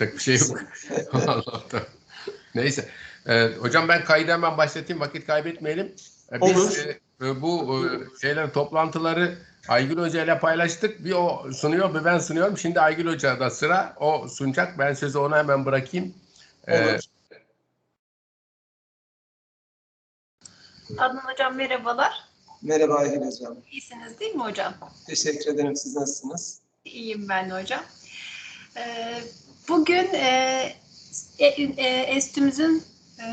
Yapacak bir şey yok. Allah'tan. Neyse. Ee, hocam ben kaydı hemen başlatayım. Vakit kaybetmeyelim. Ee, Biz Olur. e, bu e, şeyler toplantıları Aygül Hoca ile paylaştık. Bir o sunuyor, bir ben sunuyorum. Şimdi Aygül Hoca'da sıra. O sunacak. Ben sözü ona hemen bırakayım. Ee, Olur. Adnan Hocam merhabalar. Merhaba Aygül Hocam. İyisiniz değil mi hocam? Teşekkür ederim. Siz nasılsınız? İyiyim ben de hocam. Ee, bugün e, e, e, Enstitümüzün e,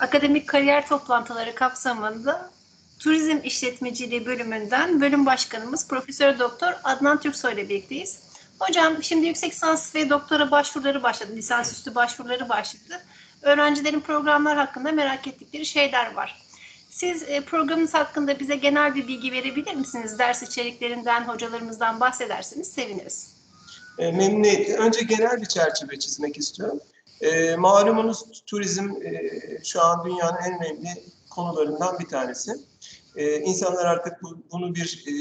akademik kariyer toplantıları kapsamında Turizm İşletmeciliği bölümünden bölüm başkanımız Profesör Doktor Adnan Türksoy ile birlikteyiz. Hocam şimdi yüksek lisans ve doktora başvuruları başladı. Lisansüstü başvuruları başladı. Öğrencilerin programlar hakkında merak ettikleri şeyler var. Siz e, programınız hakkında bize genel bir bilgi verebilir misiniz? Ders içeriklerinden, hocalarımızdan bahsederseniz seviniriz. E, memnuniyetle. Önce genel bir çerçeve çizmek istiyorum. E, malumunuz turizm e, şu an dünyanın en önemli konularından bir tanesi. E, insanlar artık bu, bunu bir e,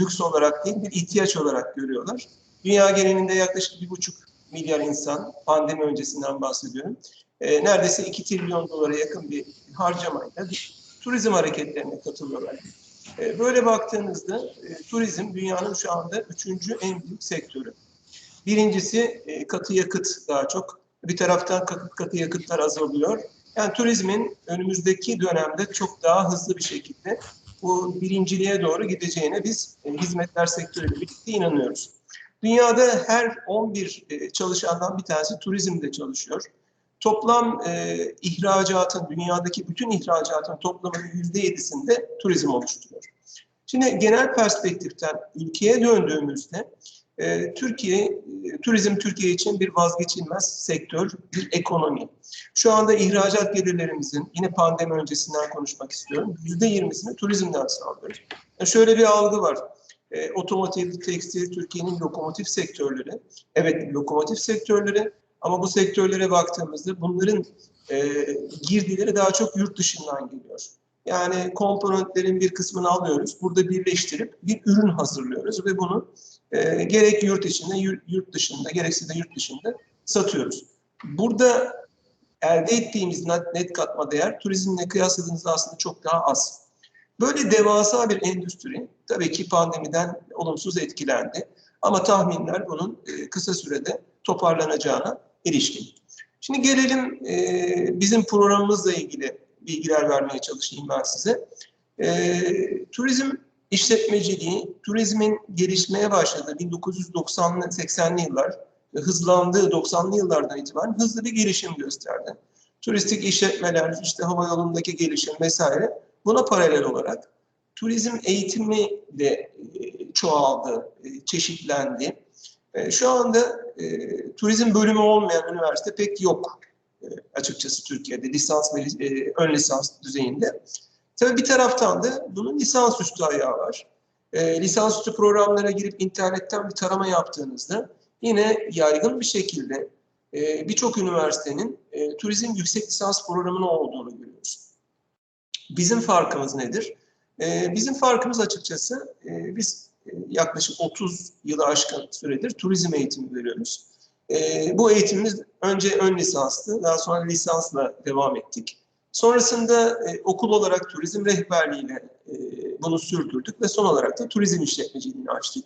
lüks olarak değil, bir ihtiyaç olarak görüyorlar. Dünya genelinde yaklaşık bir buçuk milyar insan, pandemi öncesinden bahsediyorum, e, neredeyse 2 trilyon dolara yakın bir harcamayla turizm hareketlerine katılıyorlar. E, Böyle baktığınızda e, turizm dünyanın şu anda üçüncü en büyük sektörü. Birincisi e, katı yakıt daha çok. Bir taraftan katı, yakıtlar azalıyor. Yani turizmin önümüzdeki dönemde çok daha hızlı bir şekilde bu birinciliğe doğru gideceğine biz e, hizmetler sektörüyle birlikte inanıyoruz. Dünyada her 11 e, çalışandan bir tanesi turizmde çalışıyor. Toplam e, ihracatın, dünyadaki bütün ihracatın toplamının %7'sinde turizm oluşturuyor. Şimdi genel perspektiften ülkeye döndüğümüzde e, Türkiye, e, turizm Türkiye için bir vazgeçilmez sektör, bir ekonomi. Şu anda ihracat gelirlerimizin, yine pandemi öncesinden konuşmak istiyorum, %20'sini turizmden sağlıyoruz. Yani şöyle bir algı var. E, otomotiv, tekstil, Türkiye'nin lokomotif sektörleri. Evet, lokomotif sektörleri ama bu sektörlere baktığımızda bunların e, girdileri daha çok yurt dışından geliyor. Yani komponentlerin bir kısmını alıyoruz, burada birleştirip bir ürün hazırlıyoruz ve bunu e, gerek yurt içinde, yurt, dışında, gerekse de yurt dışında satıyoruz. Burada elde ettiğimiz net, net katma değer turizmle kıyasladığınızda aslında çok daha az. Böyle devasa bir endüstri tabii ki pandemiden olumsuz etkilendi. Ama tahminler bunun e, kısa sürede toparlanacağına ilişkin. Şimdi gelelim e, bizim programımızla ilgili bilgiler vermeye çalışayım ben size. E, turizm işletmeciliği, turizmin gelişmeye başladığı 1990'lı 80'li yıllar, hızlandığı 90'lı yıllardan itibaren hızlı bir gelişim gösterdi. Turistik işletmeler, işte hava yolundaki gelişim vesaire buna paralel olarak turizm eğitimi de e, çoğaldı, e, çeşitlendi. E, Şu anda turizm bölümü olmayan üniversite pek yok açıkçası Türkiye'de lisans ve ön lisans düzeyinde. Tabii bir taraftan da bunun lisansüstü ayağı var. E, lisansüstü programlara girip internetten bir tarama yaptığınızda yine yaygın bir şekilde e, birçok üniversitenin e, turizm yüksek lisans programının olduğunu görüyoruz. Bizim farkımız nedir? E, bizim farkımız açıkçası e, biz e, yaklaşık 30 yılı aşkın süredir turizm eğitimi veriyoruz. E, bu eğitimimiz önce ön lisanslı, daha sonra lisansla devam ettik. Sonrasında e, okul olarak turizm rehberliğiyle e, bunu sürdürdük ve son olarak da turizm işletmeciliğini açtık.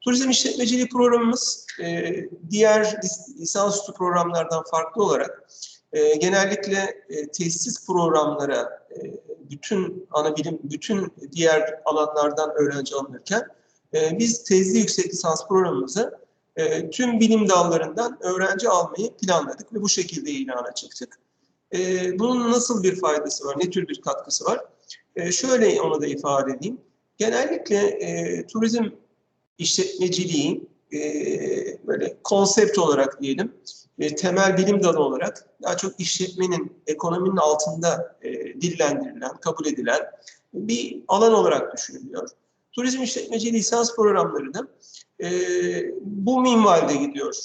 Turizm işletmeciliği programımız e, diğer lis- lisansüstü programlardan farklı olarak e, genellikle e, tesis programlara e, bütün ana bilim, bütün diğer alanlardan öğrenci alınırken e, biz tezli yüksek lisans programımızı e, tüm bilim dallarından öğrenci almayı planladık ve bu şekilde ilana çıktık. E, bunun nasıl bir faydası var, ne tür bir katkısı var? E, şöyle onu da ifade edeyim. Genellikle e, turizm işletmeciliği e, böyle konsept olarak diyelim, e, temel bilim dalı olarak daha çok işletmenin, ekonominin altında e, dillendirilen, kabul edilen bir alan olarak düşünülüyor. Turizm işletmeciliği lisans programları da e, bu minvalde gidiyor.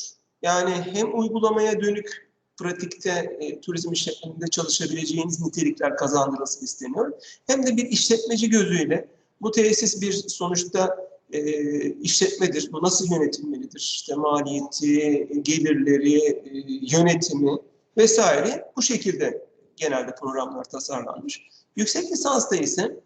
Yani hem uygulamaya dönük pratikte e, turizm işletmesinde çalışabileceğiniz nitelikler kazandırılsın isteniyor. Hem de bir işletmeci gözüyle bu tesis bir sonuçta e, işletmedir. Bu nasıl yönetilmelidir? İşte maliyeti, gelirleri, e, yönetimi vesaire bu şekilde genelde programlar tasarlanmış. Yüksek lisansta ise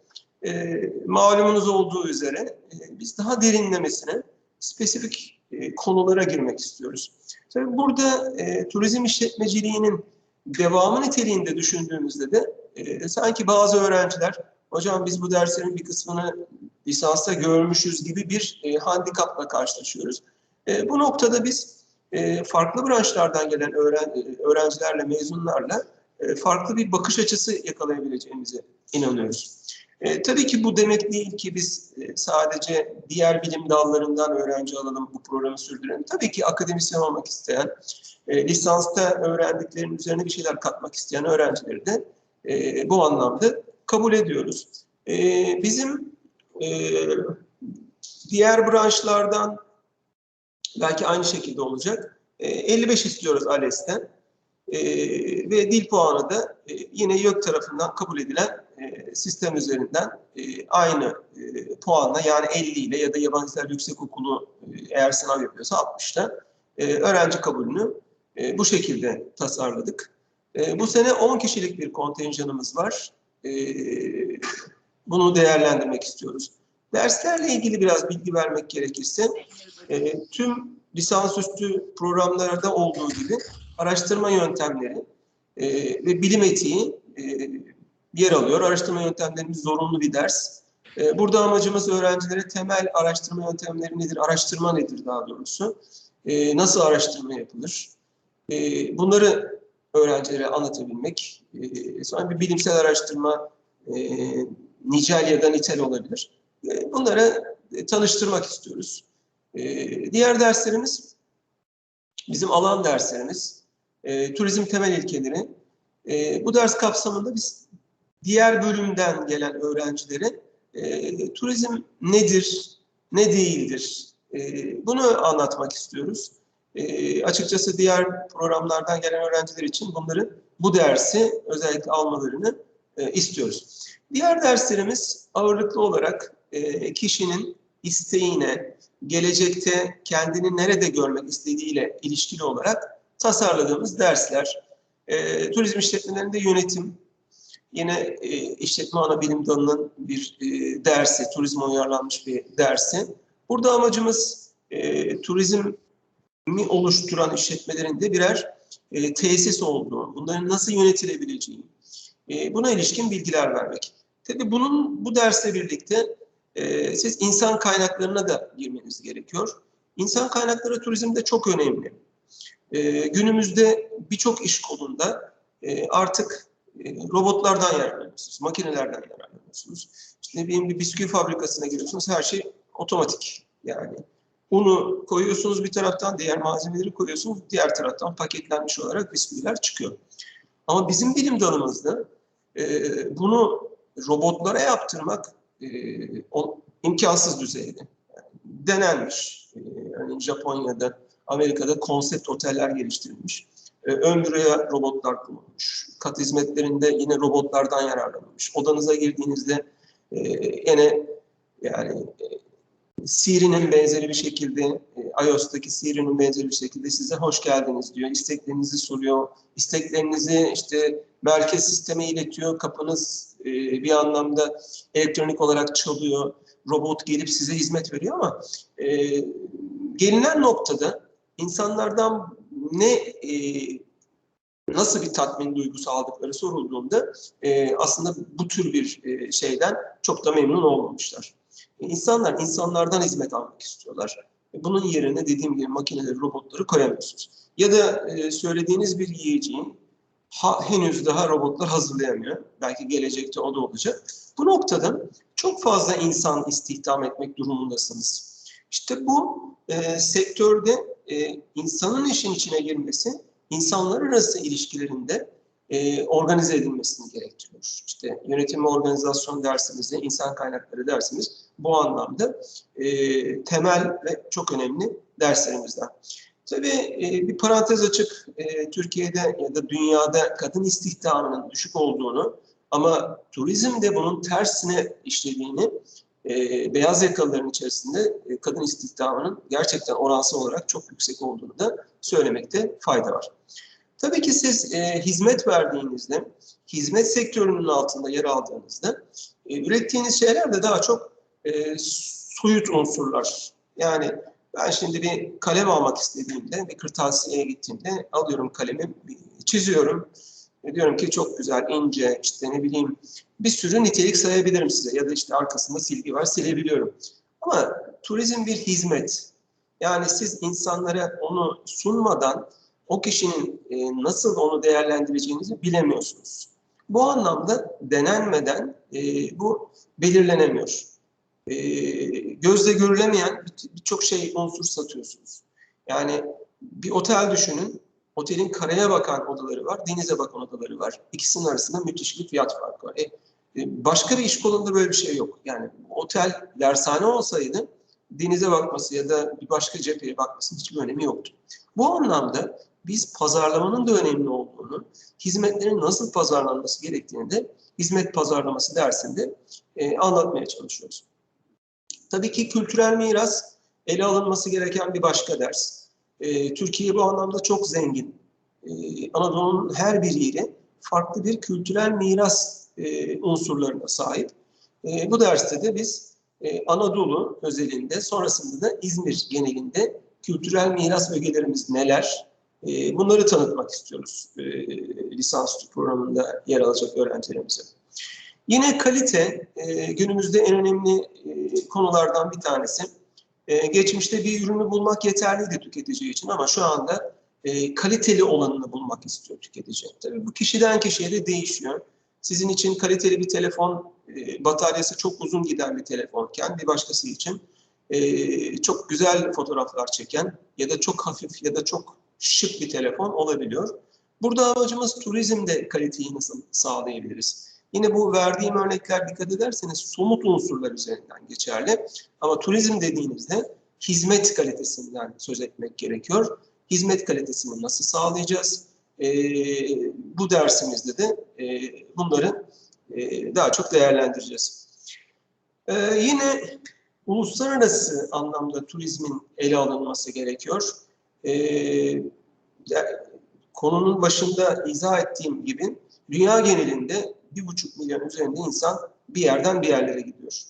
e, malumunuz olduğu üzere e, biz daha derinlemesine spesifik e, konulara girmek istiyoruz. Tabii burada e, turizm işletmeciliğinin devamı niteliğinde düşündüğümüzde de e, sanki bazı öğrenciler hocam biz bu derslerin bir kısmını lisansta görmüşüz gibi bir e, handikapla karşılaşıyoruz. E, bu noktada biz e, farklı branşlardan gelen öğren, e, öğrencilerle, mezunlarla e, farklı bir bakış açısı yakalayabileceğimize inanıyoruz. E, tabii ki bu demek değil ki biz e, sadece diğer bilim dallarından öğrenci alalım, bu programı sürdürelim. Tabii ki akademisyen olmak isteyen, e, lisansta öğrendiklerinin üzerine bir şeyler katmak isteyen öğrencileri de e, bu anlamda kabul ediyoruz. E, bizim e, diğer branşlardan belki aynı şekilde olacak. E, 55 istiyoruz ALES'ten. E, ve dil puanı da e, yine YÖK tarafından kabul edilen e, sistem üzerinden e, aynı e, puanla yani 50 ile ya da yabancı dil yüksek okulu eğer sınav yapıyorsa 60'ta e, öğrenci kabulünü bu şekilde tasarladık. Bu sene 10 kişilik bir kontenjanımız var. Bunu değerlendirmek istiyoruz. Derslerle ilgili biraz bilgi vermek gerekirse tüm lisansüstü programlarda olduğu gibi araştırma yöntemleri ve bilim etiği yer alıyor. Araştırma yöntemlerimiz zorunlu bir ders. E, burada amacımız öğrencilere temel araştırma yöntemleri nedir, araştırma nedir daha doğrusu, e, nasıl araştırma yapılır, e, bunları öğrencilere anlatabilmek. Sonra bir bilimsel araştırma e, nicel ya da nitel olabilir. E, bunlara tanıştırmak istiyoruz. Diğer derslerimiz, bizim alan derslerimiz, turizm temel ilkeleri. Bu ders kapsamında biz diğer bölümden gelen öğrencilere e, turizm nedir, ne değildir e, bunu anlatmak istiyoruz. E, açıkçası diğer programlardan gelen öğrenciler için bunları bu dersi özellikle almalarını e, istiyoruz. Diğer derslerimiz ağırlıklı olarak e, kişinin isteğine, gelecekte kendini nerede görmek istediğiyle ilişkili olarak tasarladığımız dersler. E, turizm işletmelerinde yönetim, yine e, işletme ana bilim dalının bir e, dersi, turizme uyarlanmış bir dersi. Burada amacımız e, turizmi oluşturan işletmelerin de birer e, tesis olduğu, bunların nasıl yönetilebileceği, e, buna ilişkin bilgiler vermek. Tabii bunun bu dersle birlikte e, siz insan kaynaklarına da girmeniz gerekiyor. İnsan kaynakları turizmde çok önemli. E, günümüzde birçok iş kolunda e, artık robotlardan yararlanıyorsunuz, makinelerden yararlanıyorsunuz. İşte ne bileyim bir bisküvi fabrikasına giriyorsunuz, her şey otomatik yani. Unu koyuyorsunuz bir taraftan, diğer malzemeleri koyuyorsunuz, diğer taraftan paketlenmiş olarak bisküviler çıkıyor. Ama bizim bilim dalımızda e, bunu robotlara yaptırmak e, o, imkansız düzeyde. Denenmiş. E, yani Japonya'da, Amerika'da konsept oteller geliştirilmiş. E, ön büroya robotlar kurulmuş. Kat hizmetlerinde yine robotlardan yararlanılmış. Odanıza girdiğinizde e, yine yani e, Siri'nin benzeri bir şekilde, e, iOS'taki Siri'nin benzeri bir şekilde size hoş geldiniz diyor. İsteklerinizi soruyor. İsteklerinizi işte merkez sisteme iletiyor. Kapınız bir anlamda elektronik olarak çalıyor. Robot gelip size hizmet veriyor ama gelinen noktada insanlardan ne e, nasıl bir tatmin duygusu aldıkları sorulduğunda e, aslında bu tür bir e, şeyden çok da memnun olmamışlar. E, insanlar insanlardan hizmet almak istiyorlar. E, bunun yerine dediğim gibi makineleri, robotları koyamıyorsunuz. Ya da e, söylediğiniz bir yiyeceğin ha, henüz daha robotlar hazırlayamıyor. Belki gelecekte o da olacak. Bu noktada çok fazla insan istihdam etmek durumundasınız. İşte bu e, sektörde e, insanın işin içine girmesi, insanlar arası ilişkilerinde e, organize edilmesini gerektiriyor. İşte yönetim organizasyon dersimizde, insan kaynakları dersimiz bu anlamda e, temel ve çok önemli derslerimizden. Tabii e, bir parantez açık, e, Türkiye'de ya da dünyada kadın istihdamının düşük olduğunu ama turizmde bunun tersine işlediğini e, beyaz yakalıların içerisinde e, kadın istihdamının gerçekten oransal olarak çok yüksek olduğunu da söylemekte fayda var. Tabii ki siz e, hizmet verdiğinizde, hizmet sektörünün altında yer aldığınızda e, ürettiğiniz şeyler de daha çok e, soyut unsurlar. Yani ben şimdi bir kalem almak istediğimde, bir kırtasiyeye gittiğimde alıyorum kalemi, çiziyorum. E, diyorum ki çok güzel, ince, işte ne bileyim bir sürü nitelik sayabilirim size. Ya da işte arkasında silgi var, silebiliyorum. Ama turizm bir hizmet. Yani siz insanlara onu sunmadan o kişinin e, nasıl onu değerlendireceğinizi bilemiyorsunuz. Bu anlamda denenmeden e, bu belirlenemiyor. E, gözle görülemeyen birçok şey unsur satıyorsunuz. Yani bir otel düşünün. Otelin karaya bakan odaları var, denize bakan odaları var. İkisinin arasında müthiş bir fiyat farkı var. E, e başka bir iş kolunda böyle bir şey yok. Yani otel dershane olsaydı denize bakması ya da bir başka cepheye bakması hiçbir önemi yoktu. Bu anlamda biz pazarlamanın da önemli olduğunu, hizmetlerin nasıl pazarlanması gerektiğini de hizmet pazarlaması dersinde e, anlatmaya çalışıyoruz. Tabii ki kültürel miras ele alınması gereken bir başka ders. E, Türkiye bu anlamda çok zengin. E, Anadolu'nun her bir yeri farklı bir kültürel miras e, unsurlarına sahip. E, bu derste de biz e, Anadolu özelinde, sonrasında da İzmir genelinde kültürel miras ögelerimiz neler, bunları tanıtmak istiyoruz e, lisansüstü programında yer alacak öğrencilerimize. Yine kalite e, günümüzde en önemli konulardan bir tanesi. E, geçmişte bir ürünü bulmak yeterliydi tüketici için ama şu anda e, kaliteli olanını bulmak istiyor tüketici. Tabii bu kişiden kişiye de değişiyor. Sizin için kaliteli bir telefon, e, bataryası çok uzun giden bir telefonken bir başkası için e, çok güzel fotoğraflar çeken ya da çok hafif ya da çok şık bir telefon olabiliyor. Burada amacımız turizmde kaliteyi nasıl sağlayabiliriz? Yine bu verdiğim örnekler dikkat ederseniz somut unsurlar üzerinden geçerli. Ama turizm dediğimizde hizmet kalitesinden söz etmek gerekiyor. Hizmet kalitesini nasıl sağlayacağız? E, bu dersimizde de e, bunları e, daha çok değerlendireceğiz. E, yine uluslararası anlamda turizmin ele alınması gerekiyor. E, konunun başında izah ettiğim gibi dünya genelinde bir buçuk milyon üzerinde insan bir yerden bir yerlere gidiyor.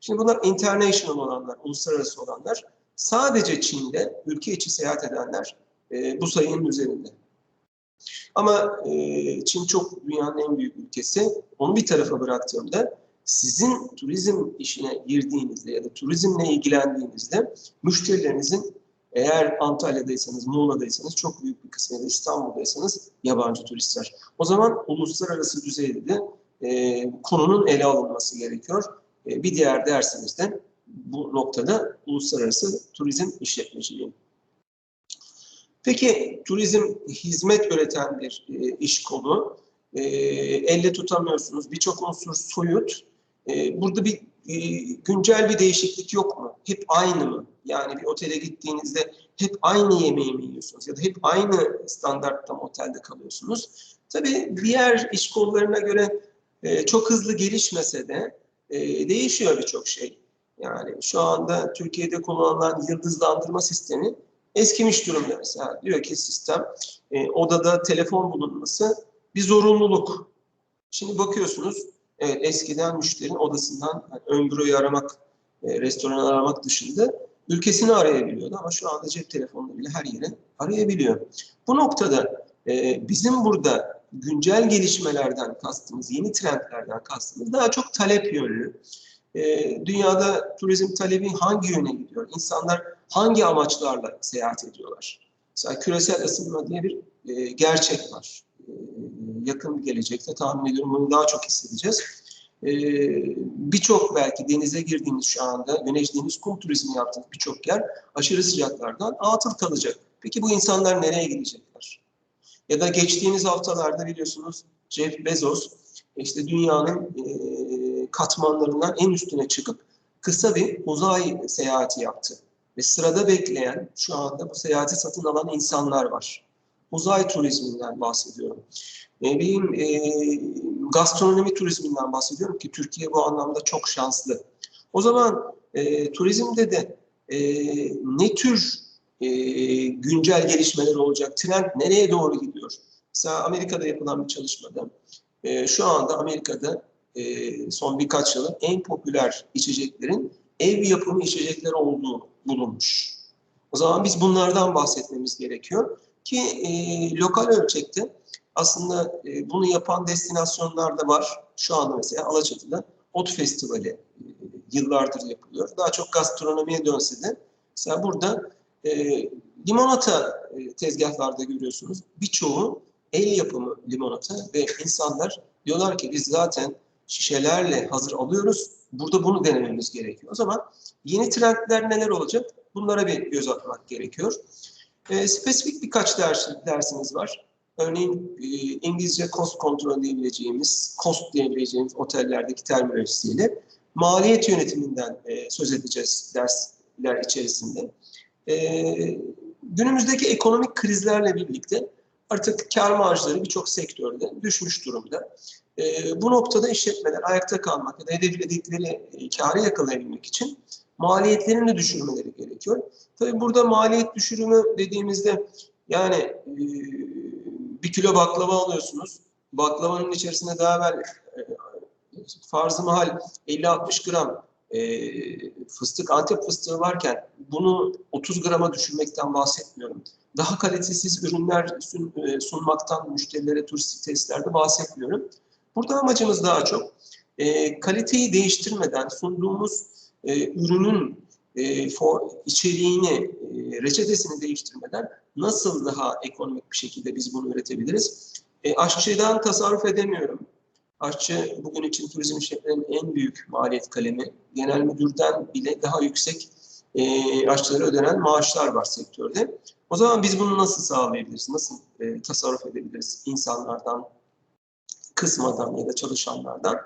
Şimdi bunlar international olanlar, uluslararası olanlar. Sadece Çin'de ülke içi seyahat edenler e, bu sayının üzerinde. Ama e, Çin çok dünyanın en büyük ülkesi. Onu bir tarafa bıraktığımda sizin turizm işine girdiğinizde ya da turizmle ilgilendiğinizde müşterilerinizin eğer Antalya'daysanız, Muğla'daysanız çok büyük bir kısmı da İstanbul'daysanız yabancı turistler. O zaman uluslararası düzeyde de e, konunun ele alınması gerekiyor. E, bir diğer dersimizde bu noktada uluslararası turizm işletmeciliği. Peki turizm hizmet üreten bir e, iş kolu. E, elle tutamıyorsunuz. Birçok unsur soyut. E, burada bir e, güncel bir değişiklik yok mu? Hep aynı mı? Yani bir otele gittiğinizde hep aynı yemeği mi yiyorsunuz? Ya da hep aynı standartta mı otelde kalıyorsunuz? Tabii diğer iş kollarına göre e, çok hızlı gelişmese de e, değişiyor birçok şey. Yani şu anda Türkiye'de kullanılan yıldızlandırma sistemi eskimiş durumda mesela. Diyor ki sistem e, odada telefon bulunması bir zorunluluk. Şimdi bakıyorsunuz Evet, eskiden müşterinin odasından yani ön büroyu aramak, e, restoranı aramak dışında ülkesini arayabiliyordu ama şu anda cep telefonlarıyla her yere arayabiliyor. Bu noktada e, bizim burada güncel gelişmelerden kastımız, yeni trendlerden kastımız daha çok talep yönlü. E, dünyada turizm talebi hangi yöne gidiyor? İnsanlar hangi amaçlarla seyahat ediyorlar? Mesela küresel ısınma diye bir e, gerçek var. E, yakın bir gelecekte tahmin ediyorum bunu daha çok hissedeceğiz. Ee, birçok belki denize girdiğimiz şu anda güneş deniz kum turizmi yaptığımız birçok yer aşırı sıcaklardan atıl kalacak. Peki bu insanlar nereye gidecekler? Ya da geçtiğimiz haftalarda biliyorsunuz Jeff Bezos işte dünyanın e, katmanlarından en üstüne çıkıp kısa bir uzay seyahati yaptı. Ve sırada bekleyen şu anda bu seyahati satın alan insanlar var. Uzay turizminden bahsediyorum. Ne bileyim e, gastronomi turizminden bahsediyorum ki Türkiye bu anlamda çok şanslı. O zaman e, turizmde de e, ne tür e, güncel gelişmeler olacak? Trend nereye doğru gidiyor? Mesela Amerika'da yapılan bir çalışmada e, şu anda Amerika'da e, son birkaç yılın en popüler içeceklerin ev yapımı içecekler olduğu bulunmuş. O zaman biz bunlardan bahsetmemiz gerekiyor ki e, lokal ölçekte aslında e, bunu yapan destinasyonlar da var. Şu anda mesela Alaçatı'da Ot Festivali e, yıllardır yapılıyor. Daha çok gastronomiye dönse de mesela burada e, limonata e, tezgahlarda görüyorsunuz. Birçoğu el yapımı limonata ve insanlar diyorlar ki biz zaten şişelerle hazır alıyoruz. Burada bunu denememiz gerekiyor. O zaman yeni trendler neler olacak? Bunlara bir göz atmak gerekiyor. E, spesifik birkaç ders, dersimiz var. Örneğin e, İngilizce cost kontrol diyebileceğimiz, cost diyebileceğimiz otellerdeki terminolojisiyle maliyet yönetiminden e, söz edeceğiz dersler içerisinde. E, günümüzdeki ekonomik krizlerle birlikte artık kar marjları birçok sektörde düşmüş durumda. E, bu noktada işletmeler ayakta kalmak ya da hedefledikleri e, karı yakalayabilmek için maliyetlerini de düşürmeleri gerekiyor. Tabii burada maliyet düşürümü dediğimizde yani e, bir kilo baklava alıyorsunuz. Baklavanın içerisinde daha evvel e, farzı mahal 50-60 gram e, fıstık, antep fıstığı varken bunu 30 grama düşürmekten bahsetmiyorum. Daha kalitesiz ürünler sun, e, sunmaktan müşterilere turistik tesislerde bahsetmiyorum. Burada amacımız daha çok e, kaliteyi değiştirmeden sunduğumuz e, ürünün e, for, içeriğini, e, reçetesini değiştirmeden nasıl daha ekonomik bir şekilde biz bunu üretebiliriz? E, aşçıdan tasarruf edemiyorum. Aşçı bugün için turizm işletmelerinin en büyük maliyet kalemi. Genel müdürden bile daha yüksek e, aşçılara ödenen maaşlar var sektörde. O zaman biz bunu nasıl sağlayabiliriz? Nasıl e, tasarruf edebiliriz insanlardan, kısmadan ya da çalışanlardan?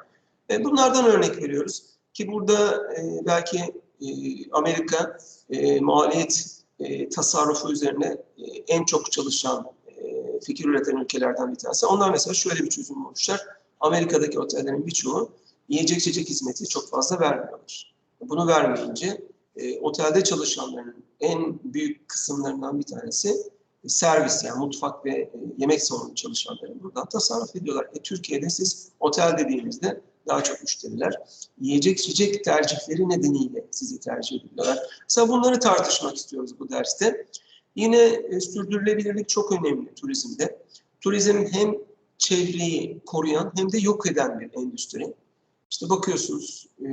E, bunlardan örnek veriyoruz. Ki burada e, belki e, Amerika e, maliyet e, tasarrufu üzerine e, en çok çalışan e, fikir üreten ülkelerden bir tanesi. Onlar mesela şöyle bir çözüm bulmuşlar. Amerika'daki otellerin birçoğu yiyecek içecek hizmeti çok fazla vermiyorlar. Bunu vermeyince e, otelde çalışanların en büyük kısımlarından bir tanesi e, servis yani mutfak ve e, yemek salonu çalışanların buradan tasarruf ediyorlar. E, Türkiye'de siz otel dediğimizde daha çok müşteriler yiyecek içecek tercihleri nedeniyle sizi tercih ediyorlar. Mesela bunları tartışmak istiyoruz bu derste. Yine e, sürdürülebilirlik çok önemli turizmde. Turizm hem çevreyi koruyan hem de yok eden bir endüstri. İşte bakıyorsunuz e,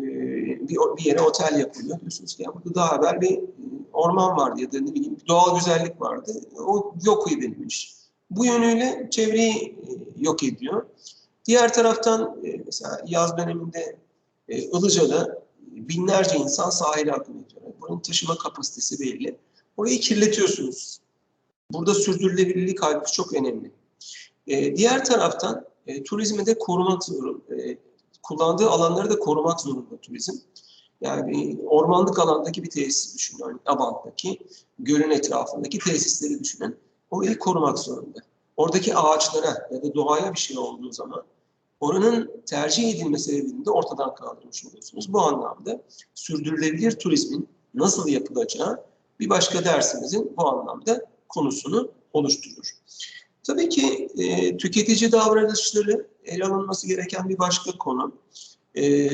bir, bir yere otel yapılıyor. Diyorsunuz ki ya burada daha evvel bir e, orman vardı ya da ne bileyim bir doğal güzellik vardı. O yok edilmiş. Bu yönüyle çevreyi e, yok ediyor. Diğer taraftan mesela yaz döneminde Ilıca'da binlerce insan sahile akın ediyor. Bunun taşıma kapasitesi belli. Orayı kirletiyorsunuz. Burada sürdürülebilirlik halbuki çok önemli. diğer taraftan e, turizmi de korumak zorunda. E, kullandığı alanları da korumak zorunda turizm. Yani ormanlık alandaki bir tesis düşünün. Yani Abant'taki, gölün etrafındaki tesisleri düşünün. Orayı korumak zorunda. Oradaki ağaçlara ya da doğaya bir şey olduğu zaman oranın tercih edilme sebebini de ortadan kaldırmış oluyorsunuz. Bu anlamda sürdürülebilir turizmin nasıl yapılacağı bir başka dersimizin bu anlamda konusunu oluşturur. Tabii ki e, tüketici davranışları ele alınması gereken bir başka konu. E,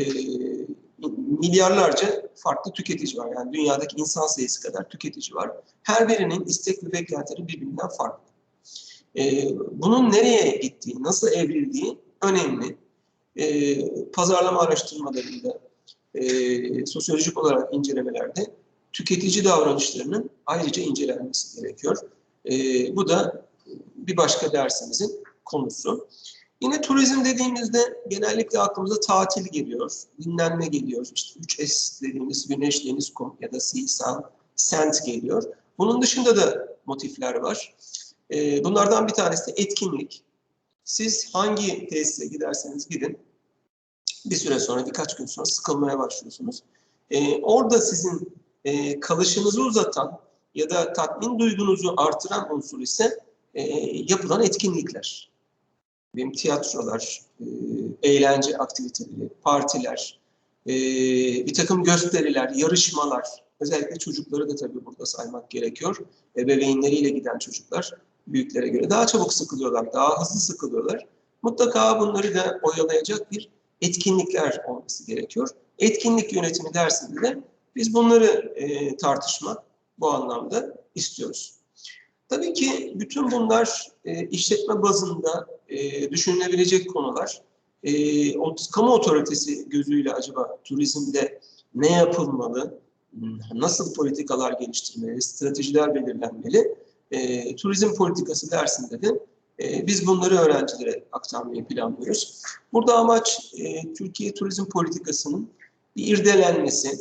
milyarlarca farklı tüketici var. Yani dünyadaki insan sayısı kadar tüketici var. Her birinin istek ve beklentileri birbirinden farklı. E, bunun nereye gittiği, nasıl evrildiği önemli. E, pazarlama araştırmalarında, e, sosyolojik olarak incelemelerde tüketici davranışlarının ayrıca incelenmesi gerekiyor. E, bu da bir başka dersimizin konusu. Yine turizm dediğimizde genellikle aklımıza tatil geliyor, dinlenme geliyor. İşte 3S dediğimiz güneş, deniz, kum ya da sea, sun, sand geliyor. Bunun dışında da motifler var. Ee, bunlardan bir tanesi etkinlik. Siz hangi tesise giderseniz gidin, bir süre sonra, birkaç gün sonra sıkılmaya başlıyorsunuz. Ee, orada sizin e, kalışınızı uzatan ya da tatmin duygunuzu artıran unsur ise e, yapılan etkinlikler. Benim tiyatrolar, e, eğlence aktiviteleri, partiler, e, bir takım gösteriler, yarışmalar, özellikle çocukları da tabii burada saymak gerekiyor. Ebeveynleriyle giden çocuklar büyüklere göre daha çabuk sıkılıyorlar, daha hızlı sıkılıyorlar. Mutlaka bunları da oyalayacak bir etkinlikler olması gerekiyor. Etkinlik yönetimi dersinde de biz bunları e, tartışmak bu anlamda istiyoruz. Tabii ki bütün bunlar e, işletme bazında e, düşünülebilecek konular. E, kamu otoritesi gözüyle acaba turizmde ne yapılmalı, nasıl politikalar geliştirmeli, stratejiler belirlenmeli? E, turizm politikası dersinde de e, biz bunları öğrencilere aktarmayı planlıyoruz. Burada amaç e, Türkiye turizm politikasının bir irdelenmesi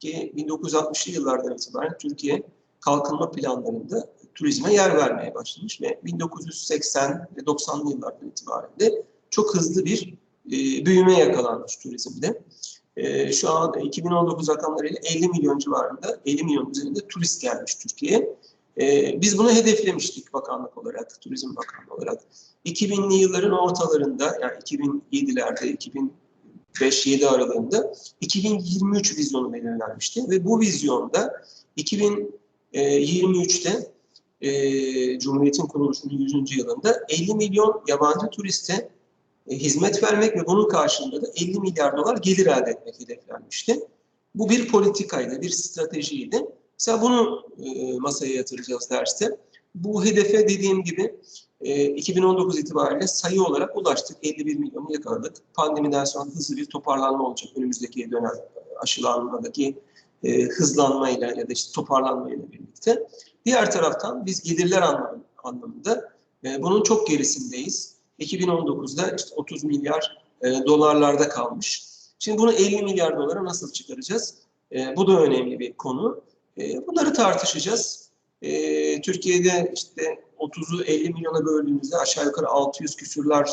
ki 1960'lı yıllardan itibaren Türkiye kalkınma planlarında turizme yer vermeye başlamış ve 1980 ve 90'lı yıllardan itibaren de çok hızlı bir e, büyüme yakalanmış turizmde. E, şu an 2019 rakamlarıyla 50 milyon civarında, 50 milyon üzerinde turist gelmiş Türkiye'ye. E, biz bunu hedeflemiştik bakanlık olarak, Turizm Bakanlığı olarak. 2000'li yılların ortalarında, yani 2007'lerde, 2005-7 aralığında 2023 vizyonu belirlenmişti ve bu vizyonda 2023'te e, Cumhuriyet'in kuruluşunun 100. yılında 50 milyon yabancı turiste e, hizmet vermek ve bunun karşılığında da 50 milyar dolar gelir elde etmek hedeflenmişti. Bu bir politikaydı, bir stratejiydi. Mesela bunu e, masaya yatıracağız derste. Bu hedefe dediğim gibi e, 2019 itibariyle sayı olarak ulaştık. 51 milyonu yakaladık. Pandemiden sonra hızlı bir toparlanma olacak önümüzdeki dönem aşılanmadaki e, hızlanmayla ya da işte toparlanmayla birlikte. Diğer taraftan biz gelirler anlamında, e, bunun çok gerisindeyiz. 2019'da işte 30 milyar e, dolarlarda kalmış. Şimdi bunu 50 milyar dolara nasıl çıkaracağız? E, bu da önemli bir konu. E, bunları tartışacağız. E, Türkiye'de işte 30'u 50 milyona böldüğümüzde aşağı yukarı 600 küsürler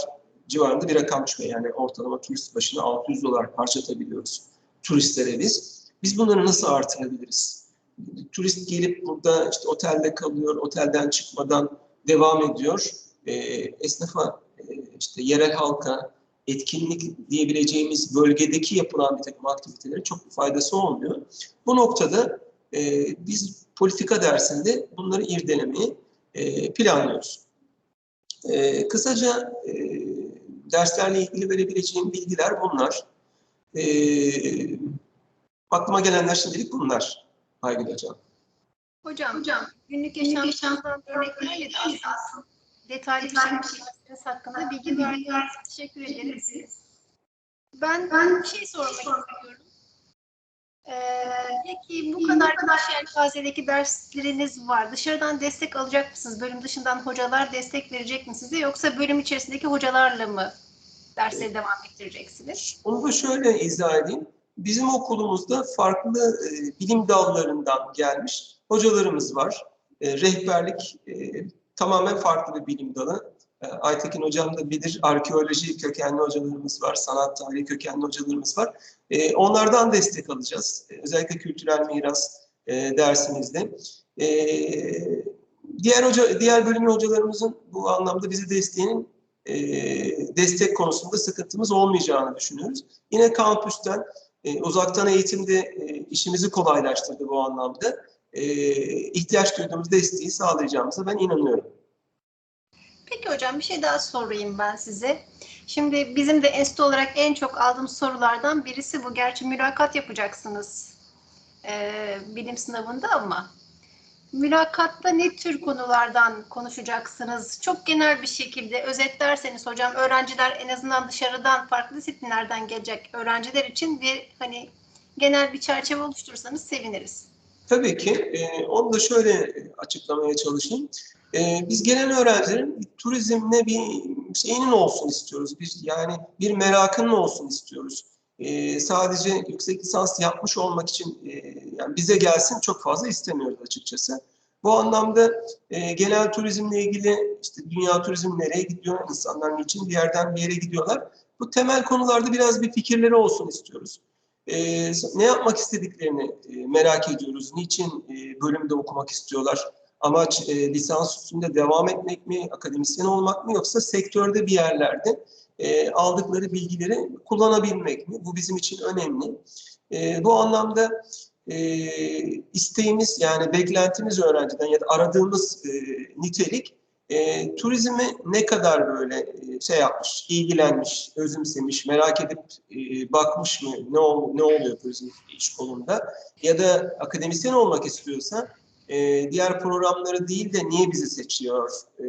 civarında bir rakam çıkıyor. Yani ortalama turist başına 600 dolar harcatabiliyoruz turistlere biz. Biz bunları nasıl artırabiliriz? Turist gelip burada işte otelde kalıyor, otelden çıkmadan devam ediyor. E, esnafa, işte yerel halka, etkinlik diyebileceğimiz bölgedeki yapılan bir takım aktivitelere çok bir faydası olmuyor. Bu noktada e, biz politika dersinde bunları irdelemeyi e, planlıyoruz. E, kısaca e, derslerle ilgili verebileceğim bilgiler bunlar. E, aklıma gelenler şimdilik bunlar Aygül Hocam. Hocam, hocam günlük yaşantımızdan örnekler yedersiniz. Detaylı bir şekilde hakkında bilgi verdiğiniz teşekkür ederiz. Ben, ben bir şey sormak istiyorum. Ee, peki bu kadar baş yelpazedeki dersleriniz var. Dışarıdan destek alacak mısınız? Bölüm dışından hocalar destek verecek mi size? Yoksa bölüm içerisindeki hocalarla mı dersleri devam ettireceksiniz? Onu da şöyle izah edeyim. Bizim okulumuzda farklı e, bilim dallarından gelmiş hocalarımız var. E, rehberlik e, tamamen farklı bir bilim dalı. E, Aytekin hocam da bilir, arkeoloji kökenli hocalarımız var, sanat tarihi kökenli hocalarımız var. E, onlardan destek alacağız. E, özellikle kültürel miras e, dersimizde. Diğer hoca, diğer bölümün hocalarımızın bu anlamda bize desteğinin destek konusunda sıkıntımız olmayacağını düşünüyoruz. Yine kampüsten uzaktan eğitimde işimizi kolaylaştırdı bu anlamda. E, ihtiyaç duyduğumuz desteği sağlayacağımıza ben inanıyorum. Peki hocam bir şey daha sorayım ben size. Şimdi bizim de enstitü olarak en çok aldığımız sorulardan birisi bu. Gerçi mülakat yapacaksınız e, bilim sınavında ama mülakatta ne tür konulardan konuşacaksınız? Çok genel bir şekilde özetlerseniz hocam öğrenciler en azından dışarıdan farklı disiplinlerden gelecek öğrenciler için bir hani genel bir çerçeve oluşturursanız seviniriz. Tabii ki. E, onu da şöyle açıklamaya çalışayım. E, biz gelen öğrencilerin turizmle bir şeyinin olsun istiyoruz. Biz yani bir merakının olsun istiyoruz. E, sadece yüksek lisans yapmış olmak için e, yani bize gelsin çok fazla istemiyoruz açıkçası. Bu anlamda e, genel turizmle ilgili işte dünya turizmi nereye gidiyor, insanlar niçin bir yerden bir yere gidiyorlar. Bu temel konularda biraz bir fikirleri olsun istiyoruz. E, ne yapmak istediklerini e, merak ediyoruz. Niçin e, bölümde okumak istiyorlar? Amaç e, lisans üstünde devam etmek mi, akademisyen olmak mı yoksa sektörde bir yerlerde e, aldıkları bilgileri kullanabilmek mi? Bu bizim için önemli. E, bu anlamda e, isteğimiz yani beklentimiz öğrenciden ya da aradığımız e, nitelik e, turizmi ne kadar böyle e, şey yapmış, ilgilenmiş, özümsemiş, merak edip e, bakmış mı, ne, ol, ne oluyor turizm iş kolunda ya da akademisyen olmak istiyorsa e, diğer programları değil de niye bizi seçiyor e,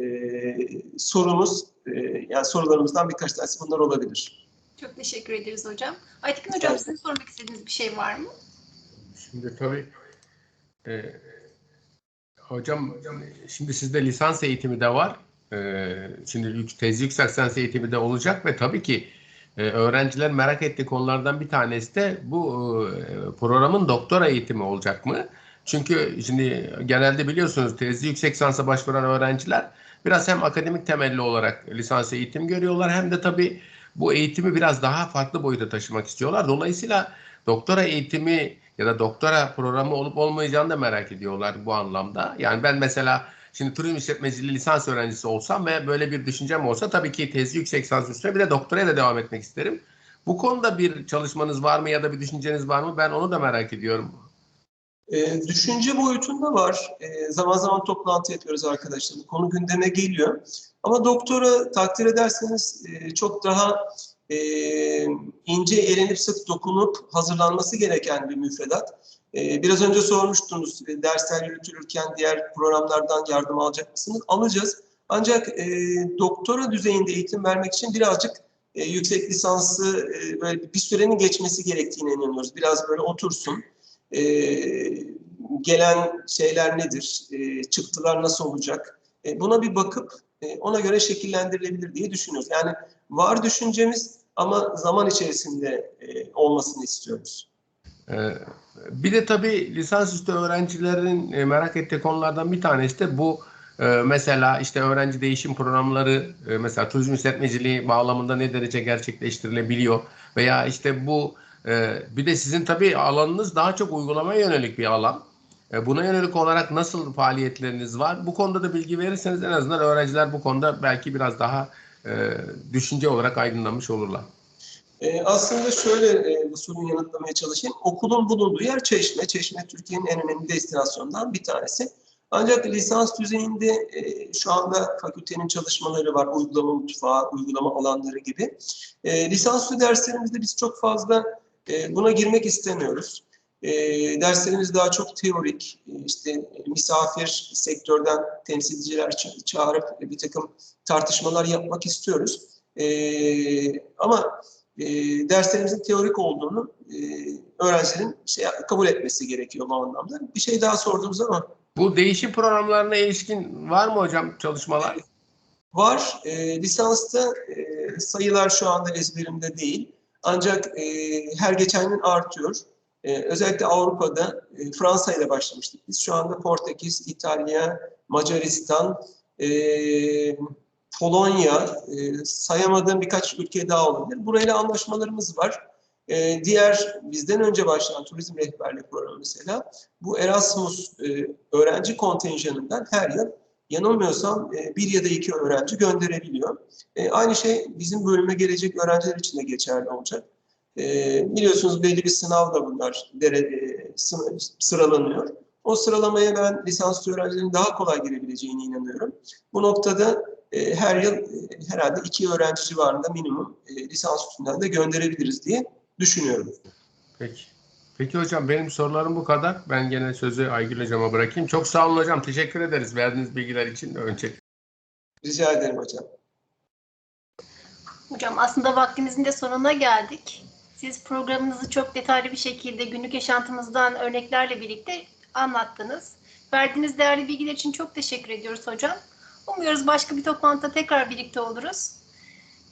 sorumuz, e, yani sorularımızdan birkaç tanesi bunlar olabilir. Çok teşekkür ederiz hocam. Aytekin hocam sizin sormak istediğiniz bir şey var mı? Şimdi tabii e, hocam şimdi sizde lisans eğitimi de var. E, şimdi tez yüksek lisans eğitimi de olacak ve tabii ki e, öğrenciler merak ettiği konulardan bir tanesi de bu e, programın doktora eğitimi olacak mı? Çünkü şimdi genelde biliyorsunuz tezli yüksek lisansa başvuran öğrenciler biraz hem akademik temelli olarak lisans eğitim görüyorlar hem de tabii bu eğitimi biraz daha farklı boyuta taşımak istiyorlar. Dolayısıyla doktora eğitimi ya da doktora programı olup olmayacağını da merak ediyorlar bu anlamda. Yani ben mesela şimdi turizm işletmeciliği lisans öğrencisi olsam ve böyle bir düşüncem olsa tabii ki tezli yüksek lisans üstüne bir de doktoraya da devam etmek isterim. Bu konuda bir çalışmanız var mı ya da bir düşünceniz var mı? Ben onu da merak ediyorum. E, düşünce boyutunda var. E, zaman zaman toplantı yapıyoruz arkadaşlar. Bu konu gündeme geliyor. Ama doktora takdir ederseniz e, çok daha e, ince elenip sık dokunup hazırlanması gereken bir müfredat. E, biraz önce sormuştunuz e, dersler yürütülürken diğer programlardan yardım alacak mısınız? Alacağız. Ancak e, doktora düzeyinde eğitim vermek için birazcık e, yüksek lisansı e, böyle bir sürenin geçmesi gerektiğine inanıyoruz. Biraz böyle otursun. E, gelen şeyler nedir? E, çıktılar nasıl olacak? E, buna bir bakıp e, ona göre şekillendirilebilir diye düşünüyoruz. Yani var düşüncemiz ama zaman içerisinde e, olmasını istiyoruz. Bir de tabii lisansüstü öğrencilerin e, merak ettiği konulardan bir tanesi de bu e, mesela işte öğrenci değişim programları e, mesela turizm işletmeciliği bağlamında ne derece gerçekleştirilebiliyor veya işte bu e, bir de sizin tabii alanınız daha çok uygulamaya yönelik bir alan. E, Buna yönelik olarak nasıl faaliyetleriniz var? Bu konuda da bilgi verirseniz en azından öğrenciler bu konuda belki biraz daha e, düşünce olarak aydınlanmış olurlar. E, aslında şöyle e, bu soruyu yanıtlamaya çalışayım. Okulun bulunduğu yer Çeşme. Çeşme Türkiye'nin en önemli destinasyonlarından bir tanesi. Ancak lisans düzeyinde e, şu anda fakültenin çalışmaları var. Uygulama mutfağı, uygulama alanları gibi. E, lisansüstü derslerimizde biz çok fazla e, buna girmek istemiyoruz. E, derslerimiz daha çok teorik, e, işte misafir sektörden temsilciler ça- çağırıp bir takım tartışmalar yapmak istiyoruz. E, ama e, derslerimizin teorik olduğunu e, öğrencilerin şey, kabul etmesi gerekiyor bu anlamda. Bir şey daha sordunuz ama Bu değişim programlarına ilişkin var mı hocam çalışmalar? var. E, lisansta e, sayılar şu anda ezberimde değil. Ancak e, her geçen gün artıyor. E, özellikle Avrupa'da e, Fransa ile başlamıştık. Biz şu anda Portekiz, İtalya, Macaristan, e, Polonya, e, sayamadığım birkaç ülke daha olabilir. Burayla anlaşmalarımız var. E, diğer bizden önce başlayan turizm rehberliği programı mesela bu Erasmus e, öğrenci kontenjanından her yıl yanılmıyorsam e, bir ya da iki öğrenci gönderebiliyor. E, aynı şey bizim bölüme gelecek öğrenciler için de geçerli olacak. E, biliyorsunuz belli bir sınav da bunlar sıralanıyor. O sıralamaya ben lisanslı öğrencilerin daha kolay girebileceğine inanıyorum. Bu noktada her yıl herhalde iki öğrenci civarında minimum lisans üstünden de gönderebiliriz diye düşünüyorum. Peki. Peki hocam benim sorularım bu kadar. Ben gene sözü Aygül hocama bırakayım. Çok sağ olun hocam. Teşekkür ederiz verdiğiniz bilgiler için önce. Rica ederim hocam. Hocam aslında vaktimizin de sonuna geldik. Siz programınızı çok detaylı bir şekilde günlük yaşantımızdan örneklerle birlikte anlattınız. Verdiğiniz değerli bilgiler için çok teşekkür ediyoruz hocam. Umuyoruz başka bir toplantıda tekrar birlikte oluruz.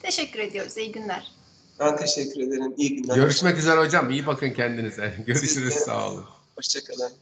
Teşekkür ediyoruz. İyi günler. Ben teşekkür ederim. İyi günler. Görüşmek üzere hocam. İyi bakın kendinize. Görüşürüz. Sağ olun. Hoşçakalın.